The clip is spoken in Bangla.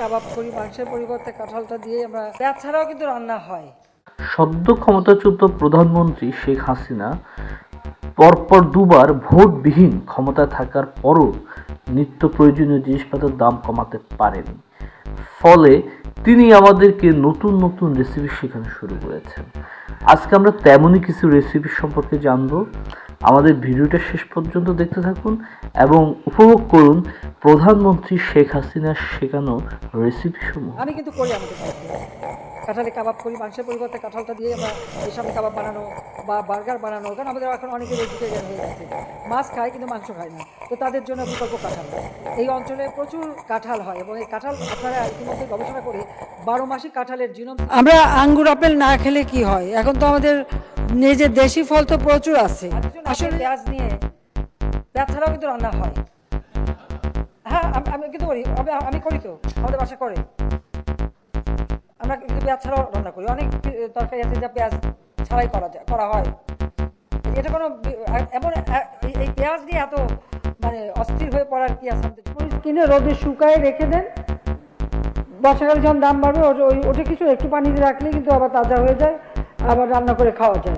কাবাব করি, মাংসের পরিবর্তে কাঁঠালটা দিয়ে আমরা ছাড়াও কিন্তু রান্না হয়। সদ্য ক্ষমতাচ্যুত প্রধানমন্ত্রী শেখ হাসিনা পরপর দুবার ভোটবিহীন থাকার পরও নিত্য প্রয়োজনীয় জিনিসপত্রের দাম কমাতে পারেনি। ফলে তিনি আমাদেরকে নতুন নতুন রেসিপি শেখানো শুরু করেছেন। আজকে আমরা তেমনই কিছু রেসিপি সম্পর্কে জানব। আমাদের ভিডিওটা শেষ পর্যন্ত দেখতে থাকুন এবং উপভোগ করুন প্রধানমন্ত্রী শেখ হাসিনার শেখানো রেসিপি সমূহ আমি কিন্তু করি আমাদের কাঁঠালে কাবাব করি মাংসের পরিবর্তে কাঁঠালটা দিয়ে আমরা এই কাবাব বানানো বা বার্গার বানানো কারণ আমাদের এখন অনেকে ভেজিটেরিয়ান হয়ে গেছে। মাছ খায় কিন্তু মাংস খায় না। তো তাদের জন্য বিকল্প কাঁঠাল। এই অঞ্চলে প্রচুর কাঁঠাল হয় এবং এই কাঁঠাল আপনারা ইতিমধ্যে গবেষণা করে বারো মাসি কাঁঠালের জিনোম আমরা আঙ্গুর আপেল না খেলে কি হয়? এখন তো আমাদের নিজের দেশি ফল তো প্রচুর আছে। আসলে পেঁয়াজ নিয়ে পেঁয়াজ ছাড়াও কিন্তু রান্না হয়। হ্যাঁ এটা কোনো পেঁয়াজ নিয়ে এত মানে অস্থির হয়ে পড়ার কিনে রোদে শুকায় রেখে দেন। বর্ষাকালে যখন দাম বাড়বে ওটা- ওই- ওটা কিছু একটু পানিতে রাখলে কিন্তু আবার তাজা হয়ে যায়, আবার রান্না করে খাওয়া যায়।